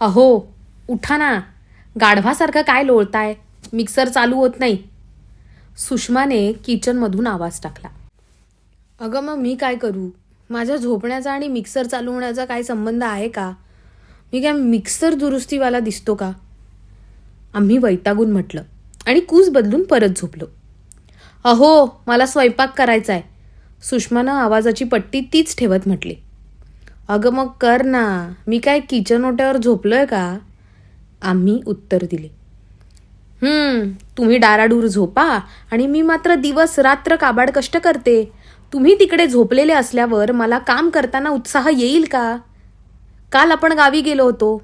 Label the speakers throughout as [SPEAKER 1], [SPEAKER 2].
[SPEAKER 1] अहो उठा ना. गाढवासारखं काय लोळताय? मिक्सर चालू होत नाही. सुषमाने किचनमधून आवाज टाकला. अगं मग मी काय करू? माझ्या झोपण्याचा आणि मिक्सर चालू होण्याचा काय संबंध आहे का? मी काय मिक्सर दुरुस्तीवाला दिसतो का? आम्ही वैतागून म्हटलं आणि कूस बदलून परत झोपलो. अहो मला स्वयंपाक करायचा आहे सुषमानं आवाजाची पट्टी तीच ठेवत म्हटली. अगं मग कर ना. मी काय किचन ओट्यावर झोपलोय का? आम्ही उत्तर दिले. हम्म तुम्ही डाराडूर झोपा आणि मी मात्र दिवस रात्र काबाड कष्ट करते. तुम्ही तिकडे झोपलेले असल्यावर मला काम करताना उत्साह येईल का? काल आपण गावी गेलो होतो.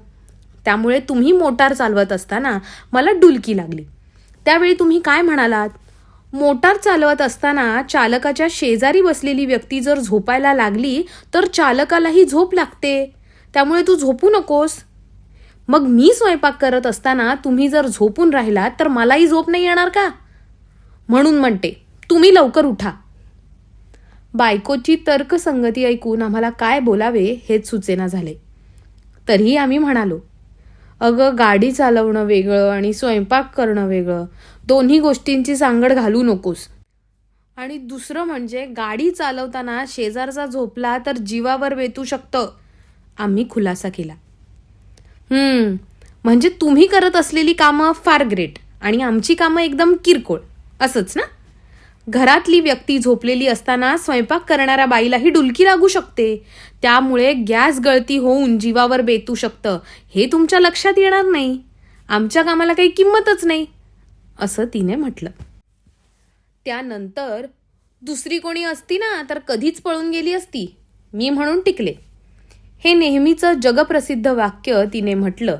[SPEAKER 1] त्यामुळे तुम्ही मोटार चालवत असताना मला डुलकी लागली. त्यावेळी तुम्ही काय म्हणालात? मोटार चालवत असताना चालकाच्या शेजारी बसलेली व्यक्ती जर झोपायला लागली तर चालकालाही झोप लागते. त्यामुळे तू झोपू नकोस. मग मी स्वयंपाक करत असताना तुम्ही जर झोपून राहिलात तर मलाही झोप नाही येणार का? म्हणून म्हणते तुम्ही लवकर उठा. बायकोची तर्कसंगती ऐकून आम्हाला काय बोलावे हेच सुचेना झाले. तरीही आम्ही म्हणालो अगं गाडी चालवणं वेगळं आणि स्वयंपाक करणं वेगळं. दोन्ही गोष्टींची सांगड घालू नकोस. आणि दुसरं म्हणजे गाडी चालवताना शेजारचा झोपला तर जीवावर वेतू शकतं. आम्ही खुलासा केला. हम्म म्हणजे तुम्ही करत असलेली कामं फार ग्रेट आणि आमची कामं एकदम किरकोळ. असंच ना? घरातली व्यक्ती झोपलेली असताना स्वयंपाक करणाऱ्या बाईलाही डुलकी लागू शकते. त्यामुळे गॅस गळती होऊन जीवावर बेतू शकतं. हे तुमच्या लक्षात येणार नाही. आमच्या कामाला काही किंमतच नाही. असं तिने म्हटलं. त्यानंतर दुसरी कोणी असती ना तर कधीच पळून गेली असती. मी म्हणून टिकले. हे नेहमीचं जगप्रसिद्ध वाक्य तिने म्हटलं.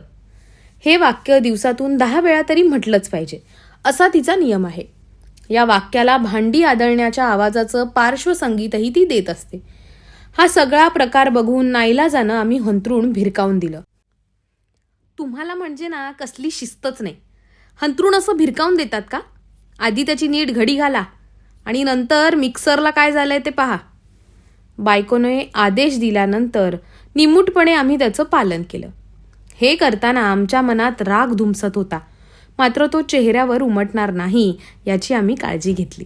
[SPEAKER 1] हे वाक्य दिवसातून दहा वेळा तरी म्हटलंच पाहिजे. असा तिचा नियम आहे. या वाक्याला भांडी आदळण्याच्या आवाजाचं पार्श्वसंगीतही ती देत असते. हा सगळा प्रकार बघून नाईलाजानं आम्ही हंतरून भिरकावून दिलं. तुम्हाला म्हणजे ना कसली शिस्तच नाही. हंतरून असं भिरकावून देतात का? आधी त्याची नीट घडी घाला आणि नंतर मिक्सरला काय झालंय ते पहा. बायकोने आदेश दिल्यानंतर निमूटपणे आम्ही त्याचं पालन केलं. हे करताना आमच्या मनात राग धुमसत होता. मात्र तो चेहऱ्यावर उमटणार नाही याची आम्ही काळजी घेतली.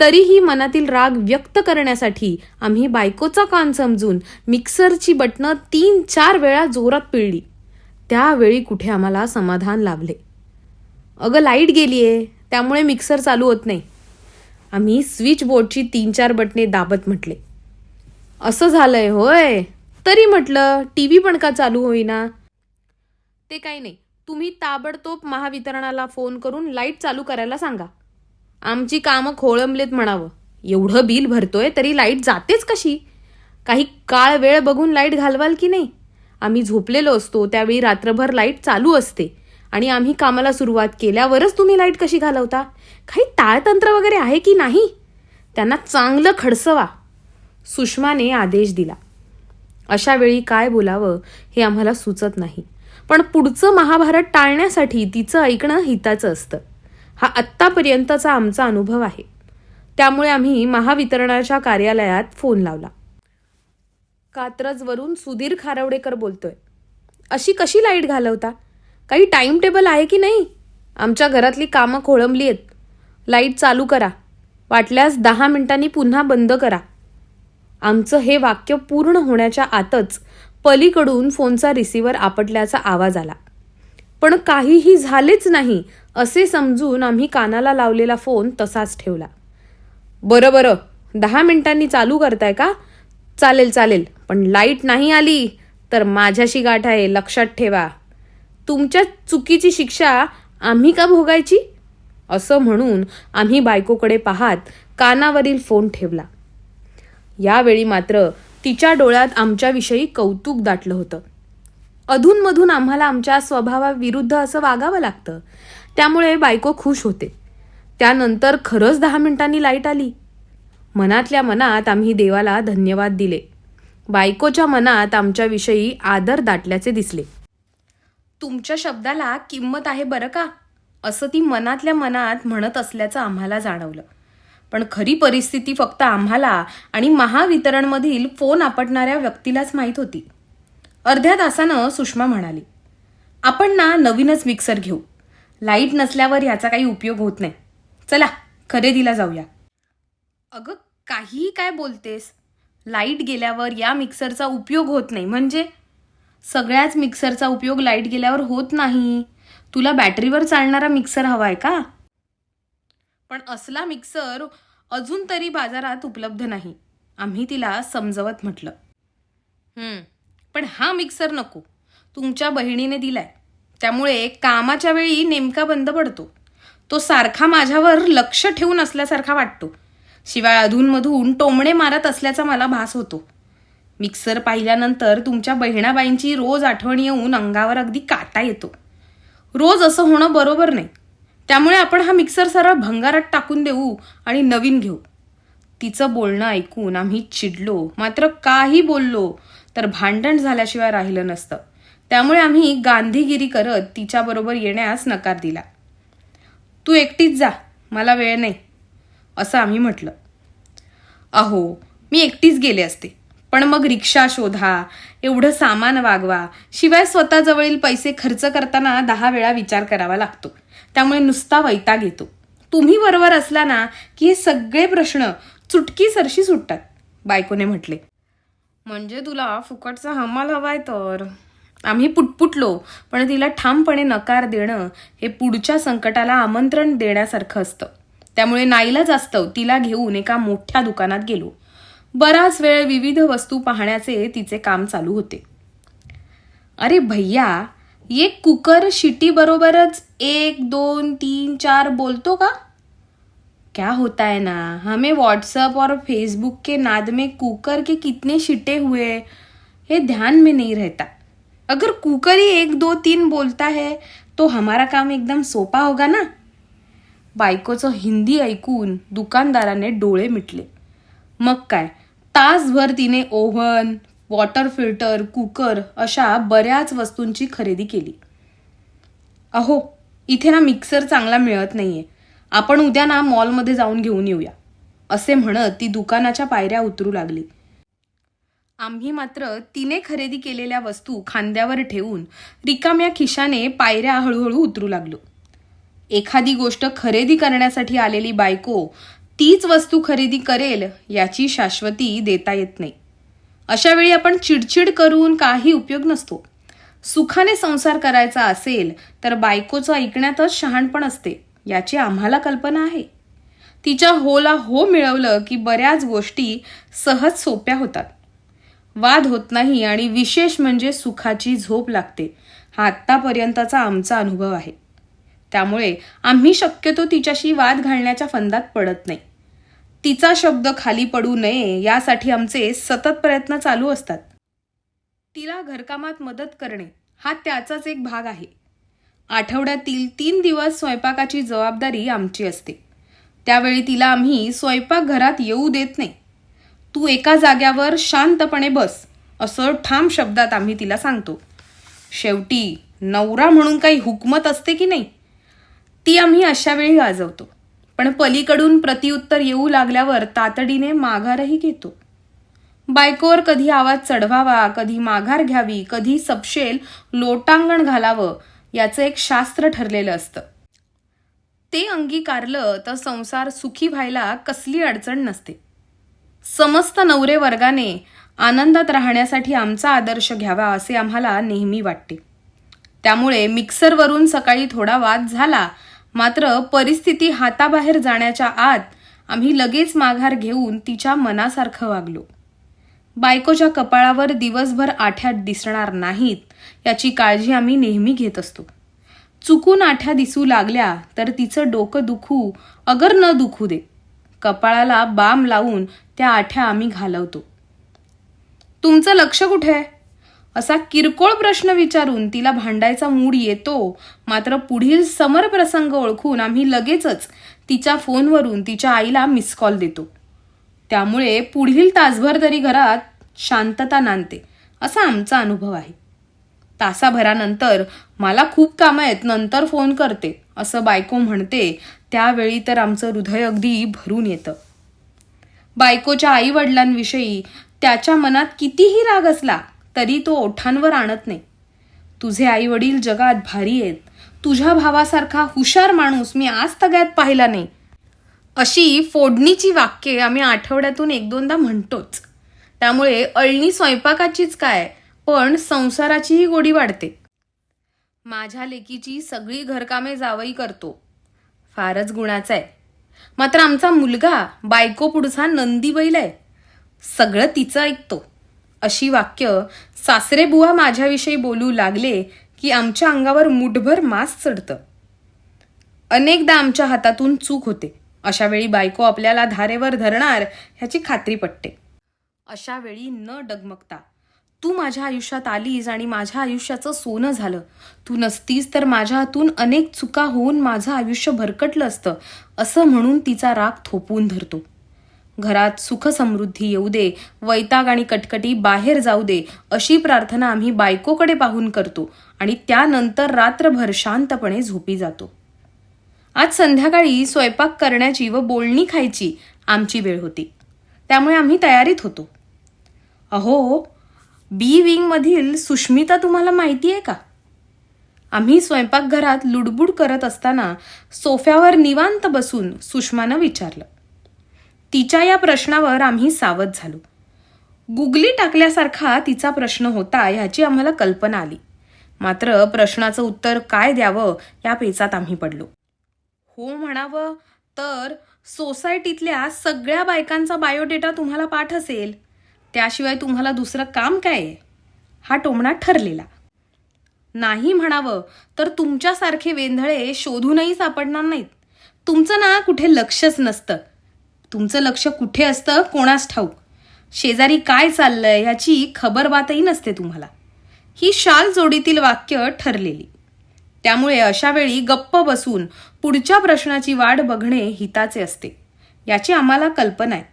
[SPEAKER 1] तरीही मनातील राग व्यक्त करण्यासाठी आम्ही बायकोचा कान समजून मिक्सरची बटणं तीन चार वेळा जोरात पिळली. त्यावेळी कुठे आम्हाला समाधान लाभले? अगं लाइट गेली आहे त्यामुळे मिक्सर चालू होत नाही. आम्ही स्विच बोर्डची तीन चार बटणे दाबत म्हटले. असं झालंय होय. तरी म्हटलं टी व्ही पण का चालू होईना? ते काही नाही. तुम्ही ताबडतोब महावितरणाला फोन करून लाइट चालू करायला सांगा. आमची कामं खोळंबलेत म्हणावं. एवढं बिल भरतोय तरी लाइट जातेच कशी? काही काळ वेळ बघून लाइट घालवाल की नाही? आम्ही झोपलेलो असतो त्यावेळी रात्रभर लाइट चालू असते. आणि आम्ही कामाला सुरुवात केल्यावरच तुम्ही लाइट कशी घालवता? काही ताळतंत्र वगैरे आहे की नाही? त्यांना चांगलं खडसवा. सुषमाने आदेश दिला. अशा वेळी काय बोलावं हे आम्हाला सुचत नाही. पण पुढचं महाभारत टाळण्यासाठी तिचं ऐकणं हिताचं असतं. हा आत्तापर्यंतचा आमचा अनुभव आहे. त्यामुळे आम्ही महावितरणाच्या कार्यालयात फोन लावला. कात्रजवरून सुधीर खारवडेकर बोलतोय. अशी कशी लाइट घालवता? काही टाईम टेबल आहे की नाही? आमच्या घरातली कामं खोळंबली आहेत. लाइट चालू करा. वाटल्यास दहा मिनिटांनी पुन्हा बंद करा. आमचं हे वाक्य पूर्ण होण्याच्या आतच पलीकडून फोनचा रिसिव्हर आपटल्याचा आवाज आला. पण काहीही झालेच नाही असे समजून आम्ही कानाला लावलेला फोन तसाच ठेवला. बरं बरं. दहा मिनिटांनी चालू करताय का? चालेल चालेल. पण लाइट नाही आली तर माझ्याशी गाठ आहे लक्षात ठेवा. तुमच्या चुकीची शिक्षा आम्ही का भोगायची? असं म्हणून आम्ही बायकोकडे पाहात कानावरील फोन ठेवला. यावेळी मात्र तिच्या डोळ्यात आमच्याविषयी कौतुक दाटलं होतं. अधूनमधून आम्हाला आमच्या स्वभावाविरुद्ध असं वागावं लागतं. त्यामुळे बायको खुश होते. त्यानंतर खरंच दहा मिनिटांनी लाइट आली. मनातल्या मनात आम्ही देवाला धन्यवाद दिले. बायकोच्या मनात आमच्याविषयी आदर दाटल्याचे दिसले. तुमच्या शब्दाला किंमत आहे बरं का? असं ती मनातल्या मनात म्हणत असल्याचं आम्हाला जाणवलं. पण खरी परिस्थिती फक्त आम्हाला आणि महावितरणमधील फोन आपटणाऱ्या व्यक्तीलाच माहीत होती. अर्ध्या तासानं सुषमा म्हणाली आपण ना नवीनच मिक्सर घेऊ. लाइट नसल्यावर याचा काही उपयोग होत नाही. चला खरेदीला जाऊया. अगं काहीही काय बोलतेस? लाइट गेल्यावर या मिक्सरचा उपयोग होत नाही म्हणजे? सगळ्याच मिक्सरचा उपयोग लाइट गेल्यावर होत नाही. तुला बॅटरीवर चालणारा मिक्सर हवा आहे का? पण असला मिक्सर अजून तरी बाजारात उपलब्ध नाही आम्ही तिला समजवत म्हटलं. पण हा मिक्सर नको. तुमच्या बहिणीने दिलाय. त्यामुळे कामाच्या वेळी नेमका बंद पडतो. तो सारखा माझ्यावर लक्ष ठेवून असल्यासारखा वाटतो. शिवाय अधूनमधून टोमणे मारत असल्याचा मला भास होतो. मिक्सर पाहिल्यानंतर तुमच्या बहिणाबाईंची रोज आठवण येऊन अंगावर अगदी काटा येतो. रोज असं होणं बरोबर नाही. त्यामुळे आपण हा मिक्सर सरळ भंगारात टाकून देऊ आणि नवीन घेऊ. तिचं बोलणं ऐकून आम्ही चिडलो. मात्र काही बोललो तर भांडण झाल्याशिवाय राहिलं नसतं. त्यामुळे आम्ही गांधीगिरी करत तिच्याबरोबर येण्यास नकार दिला. तू एकटीच जा. मला वेळ नाही. असं आम्ही म्हटलं. अहो मी एकटीच गेले असते. पण मग रिक्षा शोधा एवढं सामान वागवा. शिवाय स्वतःजवळील पैसे खर्च करताना दहा वेळा विचार करावा लागतो. त्यामुळे नुसता वैताग येतो. तुम्ही बरोबर असला ना की हे सगळे प्रश्न चुटकी सरशी सुटतात बायकोने म्हटले. म्हणजे तुला फुकटचा हमाल हवाय तर? आम्ही पुटपुटलो पण तिला ठामपणे नकार देणं हे पुढच्या संकटाला आमंत्रण देण्यासारखं असतं. त्यामुळे नाईला असतं तिला घेऊन एका मोठ्या दुकानात गेलो. बराच वेळ विविध वस्तू पाहण्याचे तिचे काम चालू होते. अरे भैया ये कुकर शिटी बरोबरच एक दोन तीन चार बोलतो का? क्या होता है ना? हमें व्हाट्सअप और फेसबुक के नाद में कुकर के कितने शिटे हुए ये ध्यान में नहीं रहता। अगर कुकर ही एक दो तीन बोलता है तो हमारा काम एकदम सोपा होगा ना? बायकोचं हिंदी ऐकून दुकानदाराने डोळे मिटले. मग काय? तासभर तिने ओव्हन वॉटर फिल्टर कुकर अशा बऱ्याच वस्तूंची खरेदी केली. अहो इथे ना मिक्सर चांगला मिळत नाहीये. आपण उद्या ना मॉलमध्ये जाऊन घेऊन येऊया असे म्हणत ती दुकानाच्या पायऱ्या उतरू लागली. आम्ही मात्र तिने खरेदी केलेल्या वस्तू खांद्यावर ठेवून रिकाम्या खिशाने पायऱ्या हळूहळू उतरू लागलो. एखादी गोष्ट खरेदी करण्यासाठी आलेली बायको तीच वस्तू खरेदी करेल याची शाश्वती देता येत नाही. अशा वेळी आपण चिडचिड करून काही उपयोग नसतो. सुखाने संसार करायचा असेल तर बायकोचं ऐकण्यातच शहाणपण असते याची आम्हाला कल्पना आहे. तिच्या होला हो मिळवलं की बऱ्याच गोष्टी सहज सोप्या होतात. वाद होत नाही आणि विशेष म्हणजे सुखाची झोप लागते. हा आत्तापर्यंतचा आमचा अनुभव आहे. त्यामुळे आम्ही शक्यतो तिच्याशी वाद घालण्याच्या फंदात पडत नाही. तिचा शब्द खाली पडू नये यासाठी आमचे सतत प्रयत्न चालू असतात. तिला घरकामात मदत करणे हा त्याचाच एक भाग आहे. आठवड्यातील तीन दिवस स्वयंपाकाची जबाबदारी आमची असते. त्यावेळी तिला आम्ही स्वयंपाकघरात येऊ देत नाही. तू एका जाग्यावर शांतपणे बस असं ठाम शब्दात आम्ही तिला सांगतो. शेवटी नवरा म्हणून काही हुकमत असते की नाही? ती आम्ही अशा वेळी गाजवतो. पण पलीकडून प्रतिउत्तर येऊ लागल्यावर तातडीने माघारही घेतो. बायकोवर कधी आवाज चढवावा कधी माघार घ्यावी कधी सपशेल लोटांगण घालावं याचं एक शास्त्र ठरलेलं असतं. ते अंगीकारलं तर संसार सुखी व्हायला कसली अडचण नसते. समस्त नवरे वर्गाने आनंदात राहण्यासाठी आमचा आदर्श घ्यावा असे आम्हाला नेहमी वाटते. त्यामुळे मिक्सरवरून सकाळी थोडा वाद झाला मात्र परिस्थिती हाताबाहेर जाण्याच्या आत आम्ही लगेच माघार घेऊन तिच्या मनासारखं वागलो. बायकोच्या कपाळावर दिवसभर आठ्यात दिसणार नाहीत याची काळजी आम्ही नेहमी घेत असतो. चुकून आठ्या दिसू लागल्या तर तिचं डोकं दुखू अगर न दुखू दे. कपाळाला बाम लावून त्या आठ्या आम्ही घालवतो. तुमचं लक्ष कुठे? आहे असा किरकोळ प्रश्न विचारून तिला भांडायचा मूड येतो. मात्र पुढील समर प्रसंग ओळखून आम्ही लगेचच तिच्या फोनवरून तिच्या आईला मिस कॉल देतो. त्यामुळे पुढील तासभर तरी घरात शांतता नांदते. असा आमचा अनुभव आहे. तासाभरानंतर मला खूप कामं आहेत नंतर फोन करते असं बायको म्हणते. त्यावेळी तर आमचं हृदय अगदी भरून येतं. बायकोच्या आई वडिलांविषयी त्याच्या मनात कितीही राग असला तरी तो ओठांवर आणत नाही. तुझे आई वडील जगात भारी आहेत. तुझ्या भावासारखा हुशार माणूस मी आज तग्यात पाहिला नाही. अशी फोडणीची वाक्ये आम्ही आठवड्यातून एक दोनदा म्हणतोच. त्यामुळे अळणी स्वयंपाकाचीच काय पण संसाराचीही गोडी वाढते. माझ्या लेकीची सगळी घरकामे जावई करतो. फारच गुणाचा आहे. मात्र आमचा मुलगा बायको पुढचा नंदी बैल आहे. सगळं तिचं ऐकतो. अशी वाक्य सासरेबुवा माझ्याविषयी बोलू लागले की आमच्या अंगावर मुठभर मास चढतं. अनेकदा आमच्या हातातून चूक होते. अशा वेळी बायको आपल्याला धारेवर धरणार ह्याची खात्री पटते. अशा वेळी न डगमगता तू माझ्या आयुष्यात आलीस आणि माझ्या आयुष्याचं सोनं झालं. तू नसतीस तर माझ्या हातून अनेक चुका होऊन माझं आयुष्य भरकटलं असतं. असं म्हणून तिचा राग थोपवून धरतो. घरात सुख समृद्धी येऊ दे वैताग आणि कटकटी बाहेर जाऊ दे अशी प्रार्थना आम्ही बायकोकडे पाहून करतो आणि त्यानंतर रात्रभर शांतपणे झोपी जातो. आज संध्याकाळी स्वयंपाक करण्याची व बोलणी खायची आमची वेळ होती. त्यामुळे आम्ही तयारीत होतो. अहो बी विंगमधील सुष्मिता तुम्हाला माहिती आहे का? आम्ही स्वयंपाकघरात लुडबुड करत असताना सोफ्यावर निवांत बसून सुषमानं विचारलं. तिच्या या प्रश्नावर आम्ही सावध झालो. गुगली टाकल्यासारखा तिचा प्रश्न होता ह्याची आम्हाला कल्पना आली. मात्र प्रश्नाचं उत्तर काय द्यावं या पेचात आम्ही पडलो. हो म्हणावं तर सोसायटीतल्या सगळ्या बायकांचा बायोडेटा तुम्हाला पाठ असेल. त्याशिवाय तुम्हाला दुसरं काम काय आहे? हा टोमणा ठरलेला. नाही म्हणावं तर तुमच्यासारखे वेंधळे शोधूनही सापडणार नाहीत. तुमचं ना कुठे लक्षच नसतं. तुमचं लक्ष कुठे असतं? कोणास ठाऊक? शेजारी काय चाललंय ह्याची खबरबातही नसते तुम्हाला. ही शाल जोडीतील वाक्य ठरलेली. त्यामुळे अशा वेळी गप्प बसून पुढच्या प्रश्नाची वाट बघणे हिताचे असते. याची आम्हाला कल्पना आहे.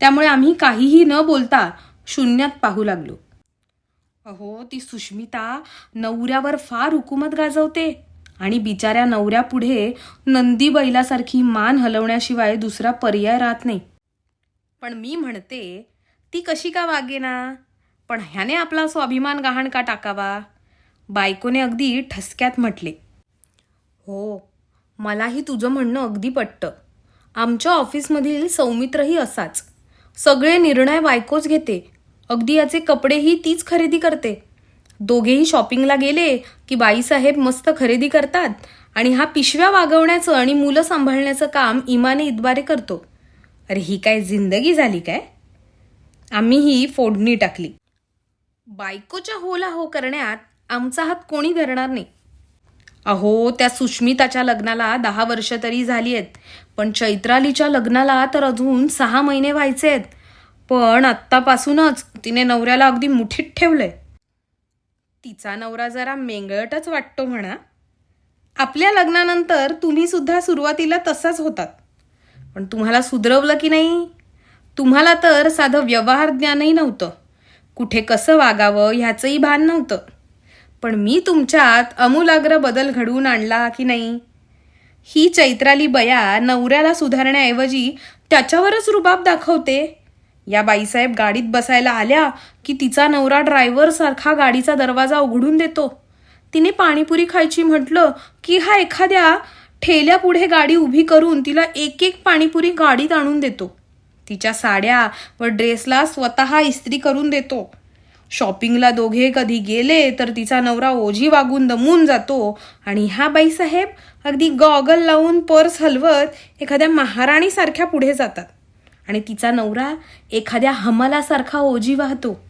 [SPEAKER 1] त्यामुळे आम्ही काहीही न बोलता शून्यात पाहू लागलो. अहो ती सुष्मिता नवऱ्यावर फार हुकूमत गाजवते. आणि बिचाऱ्या नवऱ्यापुढे नंदी बैलासारखी मान हलवण्याशिवाय दुसरा पर्याय राहत नाही. पण मी म्हणते ती कशी का वागेना पण ह्याने आपला स्वाभिमान गहाण का टाकावा? बायकोने अगदी ठसक्यात म्हटले. हो मलाही तुझं म्हणणं अगदी पटतं. आमच्या ऑफिसमधील सौमित्रही असाच. सगळे निर्णय बायकोच घेते. अगदी याचे कपडेही तीच खरेदी करते. दोघेही शॉपिंगला गेले की बाईसाहेब मस्त खरेदी करतात आणि हा पिशव्या वागवण्याचं आणि मुलं सांभाळण्याचं काम इमाने इतबारे करतो. अरे ही काय जिंदगी झाली काय? आम्ही ही फोडणी टाकली. बायकोच्या होला हो करण्यात आमचा हात कोणी धरणार नाही. अहो त्या सुष्मिताच्या लग्नाला दहा वर्ष तरी झाली आहेत पण चैत्रालीच्या लग्नाला तर अजून सहा महिने व्हायचे आहेत पण आत्तापासूनच तिने नवऱ्याला अगदी मुठीत ठेवलंय. तिचा नवरा जरा मेंगळटच वाटतो म्हणा. आपल्या लग्नानंतर तुम्ही सुद्धा सुरुवातीला तसाच होतात. पण तुम्हाला सुधरवलं की नाही? तुम्हाला तर साधं व्यवहार ज्ञानही नव्हतं. कुठे कसं वागावं ह्याचंही भान नव्हतं. पण मी तुमच्यात अमूलाग्र बदल घडवून आणला की नाही? ही चैत्राली बया नवऱ्याला सुधारण्याऐवजी त्याच्यावरच रुबाब दाखवते? या बाईसाहेब गाडीत बसायला आल्या की तिचा नवरा ड्रायव्हर सारखा गाडीचा दरवाजा उघडून देतो. तिने पाणीपुरी खायची म्हटलं की हा एखाद्या ठेल्यापुढे गाडी उभी करून तिला एक एक पाणीपुरी गाडीत आणून देतो. तिच्या साड्या व ड्रेसला स्वतः इस्त्री करून देतो. शॉपिंगला दोघे कधी गेले तर तिचा नवरा ओझी वागून दमून जातो आणि ह्या बाईसाहेब अगदी गॉगल लावून पर्स हलवत एखाद्या महाराणीसारख्या पुढे जातात. आणि तिचा नवरा एखाद्या हमलासारखा ओजी वाहतो.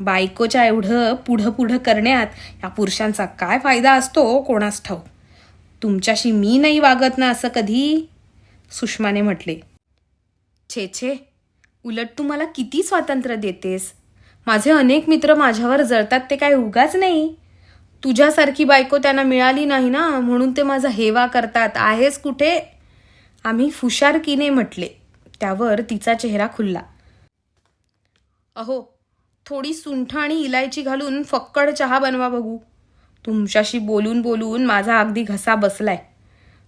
[SPEAKER 1] बायकोच्या एवढं पुढं पुढं करण्यात या पुरुषांचा काय फायदा असतो कोणास ठाऊ तुमच्याशी मी नाही वागत ना असं कधी? सुषमाने म्हटले. छे छे उलट तू मला किती स्वातंत्र्य देतेस? माझे अनेक मित्र माझ्यावर जळतात ते काय उगाच नाही? तुझ्यासारखी बायको त्यांना मिळाली नाही ना म्हणून ते माझा हेवा करतात. आहेस कुठे? आम्ही फुशारकीने म्हटले. त्यावर तिचा चेहरा खुलला. अहो थोडी सुंठ आणि इलायची घालून फक्कड चहा बनवा बघू. तुमच्याशी बोलून बोलून माझा अगदी घसा बसलाय.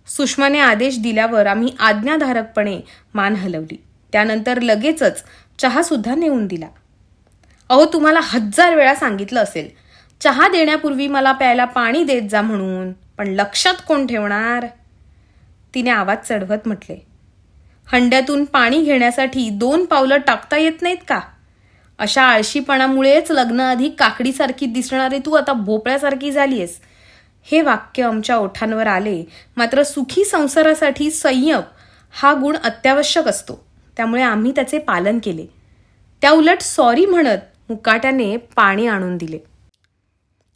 [SPEAKER 1] सुषमाने आदेश दिल्यावर आम्ही आज्ञाधारकपणे मान हलवली. त्यानंतर लगेचच चहासुद्धा नेऊन दिला. अहो तुम्हाला हजार वेळा सांगितलं असेल. चहा देण्यापूर्वी मला प्यायला पाणी देत जा म्हणून. पण लक्षात कोण ठेवणार? तिने आवाज चढवत म्हटले. हंड्यातून पाणी घेण्यासाठी दोन पावलं टाकता येत नाहीत का? अशा आळशीपणामुळेच लग्नाआधी काकडीसारखी दिसणारी तू आता भोपळ्यासारखी झालीयस. हे वाक्य आमच्या ओठांवर आले. मात्र सुखी संसारासाठी संयम हा गुण अत्यावश्यक असतो. त्यामुळे आम्ही त्याचे पालन केले. त्या उलट सॉरी म्हणत मुकाट्याने पाणी आणून दिले.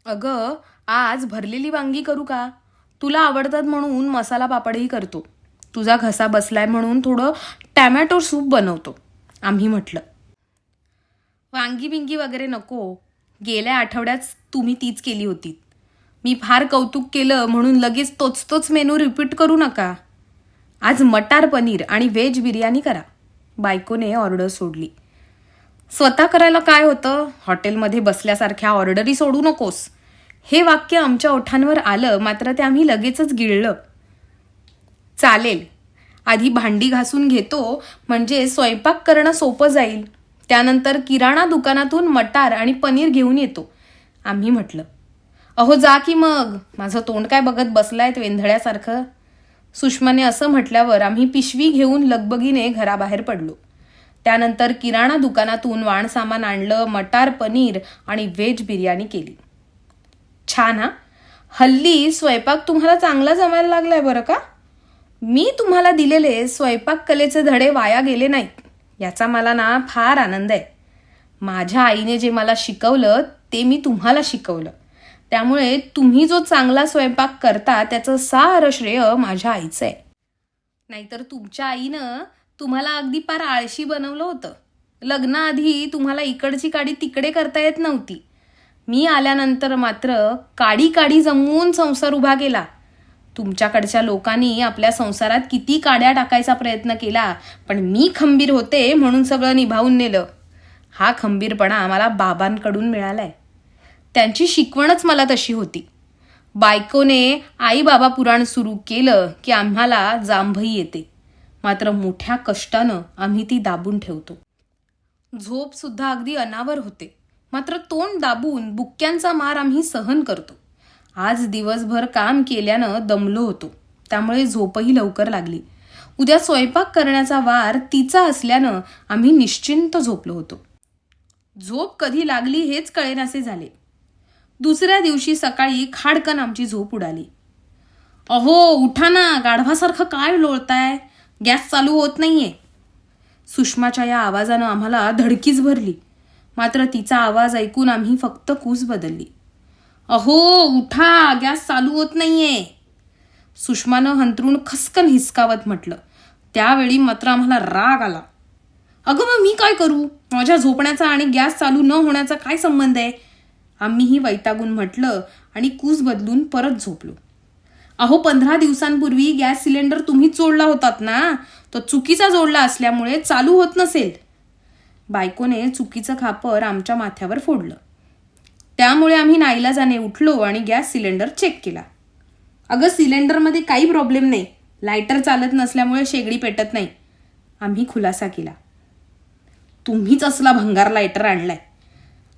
[SPEAKER 1] अगं आज भरलेली वांगी करू का? तुला आवडतात म्हणून मसाला पापडही करतो. तुझा घसा बसलाय म्हणून थोडं टॅमॅटो सूप बनवतो आम्ही म्हटलं. वांगी बिंगी वगैरे नको हो. गेल्या आठवड्यात तुम्ही तीच केली होती. मी फार कौतुक केलं म्हणून लगेच तोच तोच मेनू रिपीट करू नका. आज मटार पनीर आणि व्हेज बिर्याणी करा. बायकोने ऑर्डर सोडली. स्वतः करायला काय होतं? हॉटेलमध्ये बसल्यासारख्या ऑर्डरी सोडू नकोस. हे वाक्य आमच्या ओठांवर आलं मात्र ते आम्ही लगेचच गिळलं. चालेल. आधी भांडी घासून घेतो म्हणजे स्वयंपाक करणं सोपं जाईल. त्यानंतर किराणा दुकानातून मटार आणि पनीर घेऊन येतो आम्ही म्हटलं. अहो जा की मग. माझं तोंड काय बघत बसलायत वेंधळ्यासारखं. सुषमाने असं म्हटल्यावर आम्ही पिशवी घेऊन लगबगीने घराबाहेर पडलो. त्यानंतर किराणा दुकानातून वाण सामान आणलं मटार पनीर आणि व्हेज बिर्याणी केली. छान हा? हल्ली स्वयंपाक तुम्हाला चांगला जमायला लागलाय बरं का? मी तुम्हाला दिलेले स्वयंपाक कलेचे धडे वाया गेले नाहीत. याचा मला ना फार आनंद आहे. माझ्या आईने जे मला शिकवलं ते मी तुम्हाला शिकवलं. त्यामुळे तुम्ही जो चांगला स्वयंपाक करता त्याचं सारं श्रेय माझ्या आईचं आहे. नाहीतर तुमच्या आईनं तुम्हाला अगदी फार आळशी बनवलं होतं. लग्नाआधी तुम्हाला इकडची काडी तिकडे करता येत नव्हती. मी आल्यानंतर मात्र काडी काडी जमवून संसार उभा केला. तुमच्याकडच्या लोकांनी आपल्या संसारात किती काड्या टाकायचा प्रयत्न केला पण मी खंबीर होते म्हणून सगळं निभावून नेलं. हा खंबीरपणा मला बाबांकडून मिळालाय. त्यांची शिकवणच मला तशी होती. बायकोने आई बाबा पुराण सुरू केलं की आम्हाला जांभई येते. मात्र मोठ्या कष्टानं आम्ही ती दाबून ठेवतो. झोप सुद्धा अगदी अनावर होते. मात्र तोंड दाबून बुक्क्यांचा मार आम्ही सहन करतो. आज दिवसभर काम केल्यानं दमलो होतो. त्यामुळे झोपही लवकर लागली. उद्या स्वयंपाक करण्याचा वार तिचा असल्यानं आम्ही निश्चिंत झोपलो होतो. झोप कधी लागली हेच कळेनासे झाले. दुसऱ्या दिवशी सकाळी खाडकन आमची झोप उडाली. अहो उठा ना गाढवासारखं काय लोळताय? गॅस चालू होत नाहीये. सुषमाच्या या आवाजानं आम्हाला धडकीच भरली. मात्र तिचा आवाज ऐकून आम्ही फक्त कूस बदलली. अहो उठा गॅस चालू होत नाहीये. सुषमानं हंतरून खसकन हिसकावत म्हटलं. त्यावेळी मात्र आम्हाला राग आला. अगं मग मी काय करू? माझ्या झोपण्याचा आणि गॅस चालू न होण्याचा काय संबंध आहे? आम्हीही वैतागून म्हटलं आणि कूस बदलून परत झोपलो. अहो पंधरा दिवसांपूर्वी गॅस सिलेंडर तुम्हीच जोडला होतात ना? तो चुकीचा जोडला असल्यामुळे चालू होत नसेल. बायकोने चुकीचं खापर आमच्या माथ्यावर फोडलं. त्यामुळे आम्ही नाईलाजाने उठलो आणि गॅस सिलेंडर चेक केला. अगं सिलेंडरमध्ये काही प्रॉब्लेम नाही. लायटर चालत नसल्यामुळे शेगडी पेटत नाही. आम्ही खुलासा केला. तुम्हीच असला भंगार लायटर आणलाय.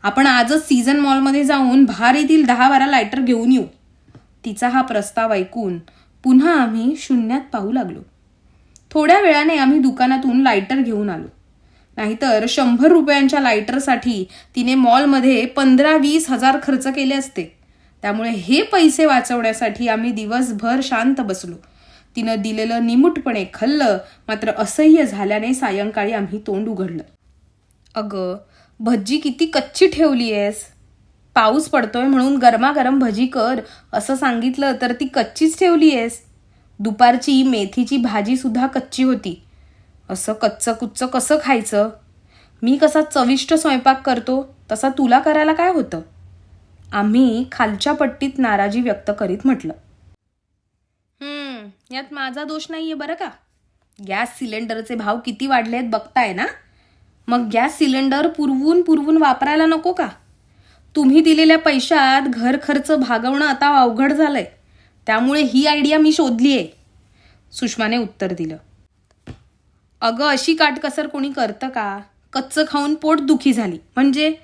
[SPEAKER 1] आपण आजच सीझन मॉलमध्ये जाऊन भार येथील दहा बारा लायटर घेऊन येऊ. तिचा हा प्रस्ताव ऐकून पुन्हा आम्ही शून्यात पाहू लागलो. थोड्या वेळाने आम्ही दुकानातून लायटर घेऊन आलो. नाहीतर शंभर रुपयांच्या लायटरसाठी तिने मॉलमध्ये पंधरा वीस हजार खर्च केले असते. त्यामुळे हे पैसे वाचवण्यासाठी आम्ही दिवसभर शांत बसलो. तिनं दिलेलं निमूटपणे खल्लं मात्र असह्य झाल्याने सायंकाळी आम्ही तोंड उघडलं. अगं भज्जी किती कच्ची ठेवली आहेस? पाऊस पडतोय म्हणून गरमागरम भजी कर असं सांगितलं तर ती कच्चीच ठेवली आहेस. दुपारची मेथीची भाजीसुद्धा कच्ची होती. असं कच्चं कुच्चं कसं खायचं? मी कसा चविष्ट स्वयंपाक करतो तसा तुला करायला काय होतं? आम्ही खालच्या पट्टीत नाराजी व्यक्त करीत म्हटलं. "हम्म, यात माझा दोष नाहीये बरं का? गॅस सिलेंडरचे भाव किती वाढले आहेत बघताय ना? मग गॅस सिलेंडर पुरवून पुरवून वापरायला नको का? तुम्ही दिलेल्या पैशात घर खर्च भागवणं आता अवघड झालंय. त्यामुळे ही आयडिया मी शोधली आहे सुषमाने उत्तर दिलं. अगं अशी काटकसर कोणी करतं का? कच्चं खाऊन पोट दुखी झाली. म्हणजे?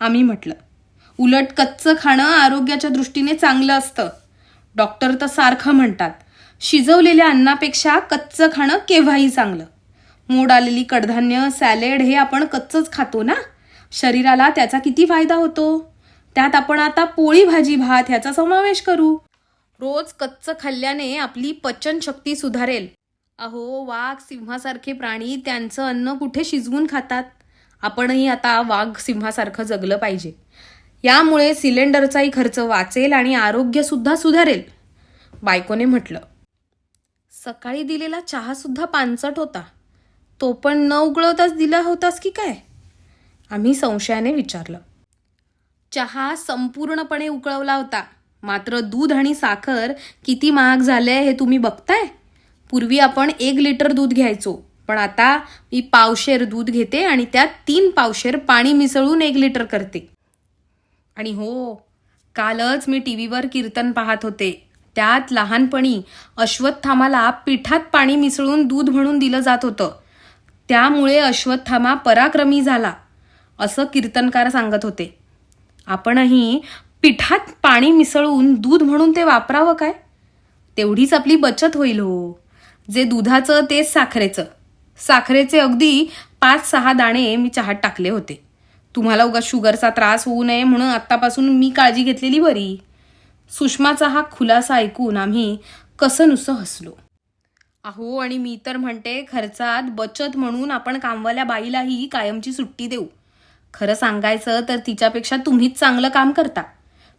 [SPEAKER 1] आम्ही म्हटलं उलट कच्चं खाणं आरोग्याच्या दृष्टीने चांगलं असतं. डॉक्टर तर सारखं म्हणतात शिजवलेल्या अन्नापेक्षा कच्चं खाणं केव्हाही चांगलं. मोड आलेली कडधान्य सॅलेड हे आपण कच्चंच खातो ना? शरीराला त्याचा किती फायदा होतो? त्यात आपण आता पोळी भाजी भात ह्याचा समावेश करू. रोज कच्चं खाल्ल्याने आपली पचनशक्ती सुधारेल. अहो वाघ सिंहासारखे प्राणी त्यांचं अन्न कुठे शिजवून खातात? आपणही आता वाघ सिंहासारखं जगलं पाहिजे. यामुळे सिलेंडरचाही खर्च वाचेल आणि आरोग्यसुद्धा सुधारेल बायकोने म्हटलं. सकाळी दिलेला चहासुद्धा पानचट होता. तो पण न उकळवताच दिला होतास की काय? आम्ही संशयाने विचारलं. चहा संपूर्णपणे उकळवला होता. मात्र दूध आणि साखर किती महाग झाले हे तुम्ही बघताय? पूर्वी आपण एक लिटर दूध घ्यायचो पण आता मी पावशेर दूध घेते आणि त्यात तीन पावशेर पाणी मिसळून एक लिटर करते. आणि हो कालच मी टी व्हीवर कीर्तन पाहत होते. त्यात लहानपणी अश्वत्थामाला पिठात पाणी मिसळून दूध म्हणून दिलं जात होतं. त्यामुळे अश्वत्थामा पराक्रमी झाला असं कीर्तनकार सांगत होते. आपणही पिठात पाणी मिसळून दूध म्हणून ते वापरावं काय? तेवढीच आपली बचत होईल हो. जे दुधाचं तेच साखरेचं. साखरेचे अगदी पाच सहा दाणे मी चहात टाकले होते. तुम्हाला उगा शुगरचा त्रास होऊ नये म्हणून आत्तापासून मी काळजी घेतलेली बरी. सुषमाचा हा खुलासा ऐकून आम्ही कसं नुसतं हसलो. अहो आणि मी तर म्हणते खर्चात बचत म्हणून आपण कामवाल्या बाईलाही कायमची सुट्टी देऊ. खरं सांगायचं तर तिच्यापेक्षा तुम्हीच चांगलं काम करता.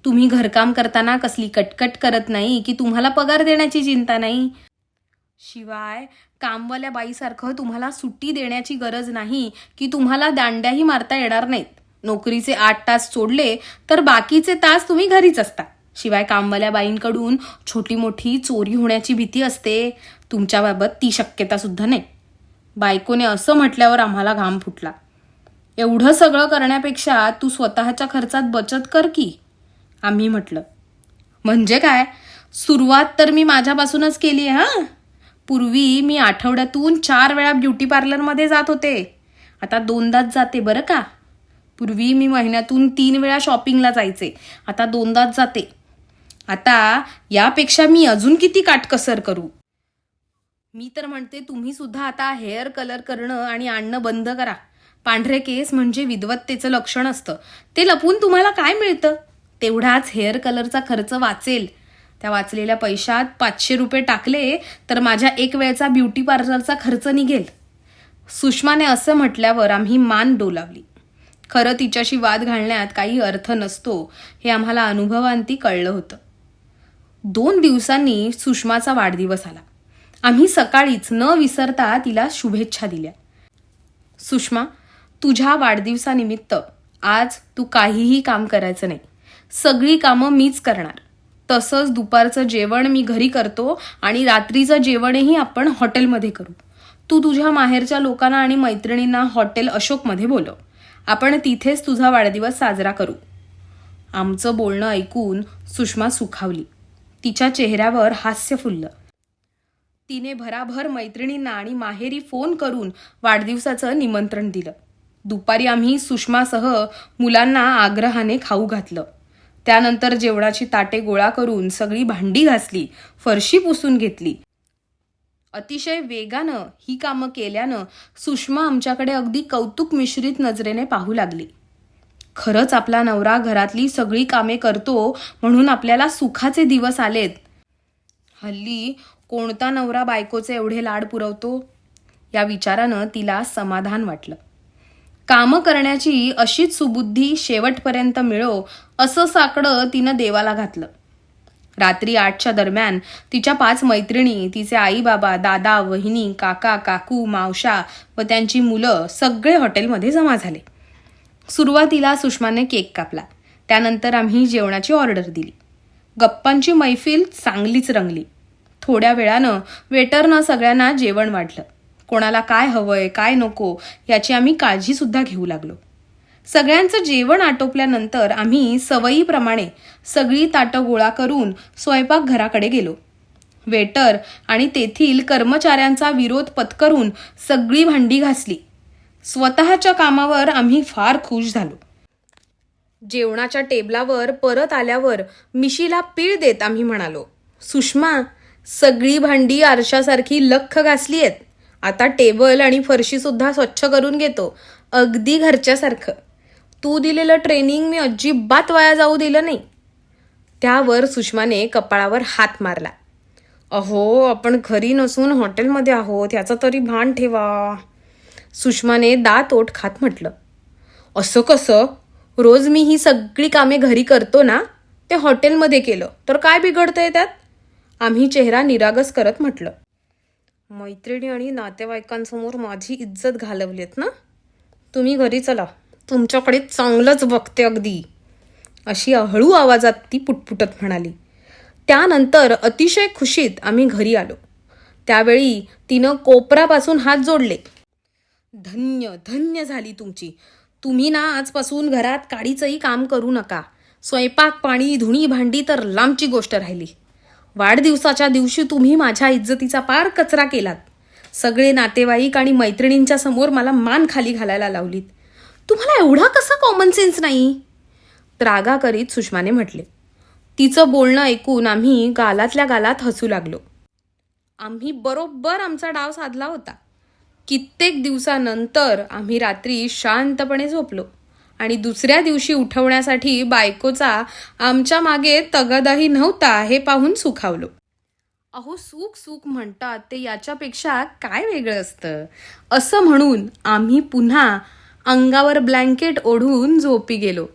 [SPEAKER 1] तुम्ही घरकाम करताना कसली कटकट करत नाही की तुम्हाला पगार देण्याची चिंता नाही? शिवाय कामवाल्या बाईसारखं तुम्हाला सुट्टी देण्याची गरज नाही की तुम्हाला दांड्याही मारता येणार नाहीत. नोकरीचे आठ तास सोडले तर बाकीचे तास तुम्ही घरीच असता. शिवाय कामवाल्या बाईंकडून छोटी मोठी चोरी होण्याची भीती असते. तुमच्याबाबत ती शक्यता सुद्धा नाही. बायकोने असं म्हटल्यावर आम्हाला घाम फुटला. एवढं सगळं करण्यापेक्षा तू स्वतःच्या खर्चात बचत कर की? आम्ही म्हटलं. म्हणजे काय? सुरुवात तर मी माझ्यापासूनच केली आहे हां? पूर्वी मी आठवड्यातून चार वेळा ब्युटी पार्लरमध्ये जात होते. आता दोनदाच जाते बरं का? पूर्वी मी महिन्यातून तीन वेळा शॉपिंगला जायचे. आता दोनदाच जाते. आता यापेक्षा मी अजून किती काटकसर करू? मी तर म्हणते तुम्ही सुद्धा आता हेअर कलर करणं आणि आणणं बंद करा. पांढरे केस म्हणजे विद्वत्तेचं लक्षण असतं. ते लपून तुम्हाला काय मिळतं? तेवढाच हेअर कलरचा खर्च वाचेल. त्या वाचलेल्या पैशात पाचशे रुपये टाकले तर माझ्या एक वेळचा ब्युटी पार्लरचा खर्च निघेल. सुषमाने असं म्हटल्यावर आम्ही मान डोलावली. खरं तिच्याशी वाद घालण्यात काही अर्थ नसतो हे आम्हाला अनुभवांती कळलं होतं. दोन दिवसांनी सुषमाचा वाढदिवस आला. आम्ही सकाळीच न विसरता तिला शुभेच्छा दिल्या. सुषमा तुझ्या वाढदिवसानिमित्त आज तू काहीही काम करायचं नाही. सगळी कामं मीच करणार. तसंच दुपारचं जेवण मी घरी करतो आणि रात्रीचं जेवणही आपण हॉटेलमध्ये करू. तू तुझ्या माहेरच्या लोकांना आणि मैत्रिणींना हॉटेल अशोकमध्ये बोलव. आपण तिथेच तुझा वाढदिवस साजरा करू. आमचं बोलणं ऐकून सुषमा सुखावली. तिच्या चेहऱ्यावर हास्य फुललं. तिने भराभर मैत्रिणींना आणि माहेरी फोन करून वाढदिवसाचं निमंत्रण दिलं. दुपारी आम्ही सुषमासह मुलांना आग्रहाने खाऊ घातलं. त्यानंतर जेवणाची ताटे गोळा करून सगळी भांडी घासली फरशी पुसून घेतली. अतिशय वेगानं ही कामं केल्यानं सुषमा आमच्याकडे अगदी कौतुक मिश्रित नजरेने पाहू लागली. खरंच आपला नवरा घरातली सगळी कामे करतो म्हणून आपल्याला सुखाचे दिवस आलेत. हल्ली कोणता नवरा बायकोचे एवढे लाड पुरवतो? या विचारानं तिला समाधान वाटलं. कामं करण्याची अशीच सुबुद्धी शेवटपर्यंत मिळो असं साकडं तिनं देवाला घातलं. रात्री आठच्या दरम्यान तिच्या पाच मैत्रिणी तिचे आई बाबा दादा वहिनी काका काकू मावशा व त्यांची मुलं सगळे हॉटेलमध्ये जमा झाले. सुरुवातीला सुषमाने केक कापला. त्यानंतर आम्ही जेवणाची ऑर्डर दिली. गप्पांची मैफिल चांगलीच रंगली. थोड्या वेळानं वेटरनं सगळ्यांना जेवण वाढलं. कोणाला काय हवंय काय नको याची आम्ही काळजीसुद्धा घेऊ लागलो. सगळ्यांचं जेवण आटोपल्यानंतर आम्ही सवयीप्रमाणे सगळी ताटं गोळा करून स्वयंपाकघराकडे गेलो. वेटर आणि तेथील कर्मचाऱ्यांचा विरोध पत्करून सगळी भांडी घासली. स्वतःच्या कामावर आम्ही फार खुश झालो. जेवणाच्या टेबलावर परत आल्यावर मिशीला पीळ देत आम्ही म्हणालो सुषमा सगळी भांडी आरशासारखी लख घासली आहेत आता टेबल आणि फरशीसुद्धा स्वच्छ करून घेतो. अगदी घरच्यासारखं. तू दिलेलं ट्रेनिंग मी अजिबात वाया जाऊ दिलं नाही. त्यावर सुषमाने कपाळावर हात मारला. अहो आपण घरी नसून हॉटेलमध्ये आहोत याचं तरी भान ठेवा. सुषमाने दात ओठ खात म्हटलं. असं कसं? रोज मी ही सगळी कामे घरी करतो ना ते हॉटेलमध्ये केलं तर काय बिघडतंय त्यात? आम्ही चेहरा निरागस करत म्हटलं. मैत्रिणी आणि नातेवाईकांसमोर माझी इज्जत घालवलीत ना? तुम्ही घरी चला. तुमच्याकडे चांगलंच बघते अगदी. अशी हळू आवाजात ती पुटपुटत म्हणाली. त्यानंतर अतिशय खुशीत आम्ही घरी आलो. त्यावेळी तिनं कोपरापासून हात जोडले. धन्य धन्य झाली तुमची. तुम्ही ना आजपासून घरात काडीचंही काम करू नका. स्वयंपाक पाणी धुणी भांडी तर लांबची गोष्ट राहिली. वाढदिवसाच्या दिवशी तुम्ही माझ्या इज्जतीचा पार कचरा केलात. सगळे नातेवाईक आणि मैत्रिणींच्या समोर मला मान खाली घालायला लावलीत. तुम्हाला एवढा कसा कॉमन सेन्स नाही? त्रागा करीत सुषमाने म्हटले तिचं बोलणं ऐकून आम्ही गालातल्या गालात हसू लागलो. आम्ही बरोबर आमचा डाव साधला होता. कित्येक दिवसानंतर आम्ही रात्री शांतपणे झोपलो आणि दुसऱ्या दिवशी उठवण्यासाठी बायकोचा आमच्या मागे तगादाही नव्हता हे पाहून सुखावलो. अहो सुख सुख म्हणतात ते याच्यापेक्षा काय वेगळं असतं? असं म्हणून आम्ही पुन्हा अंगावर ब्लँकेट ओढून झोपी गेलो.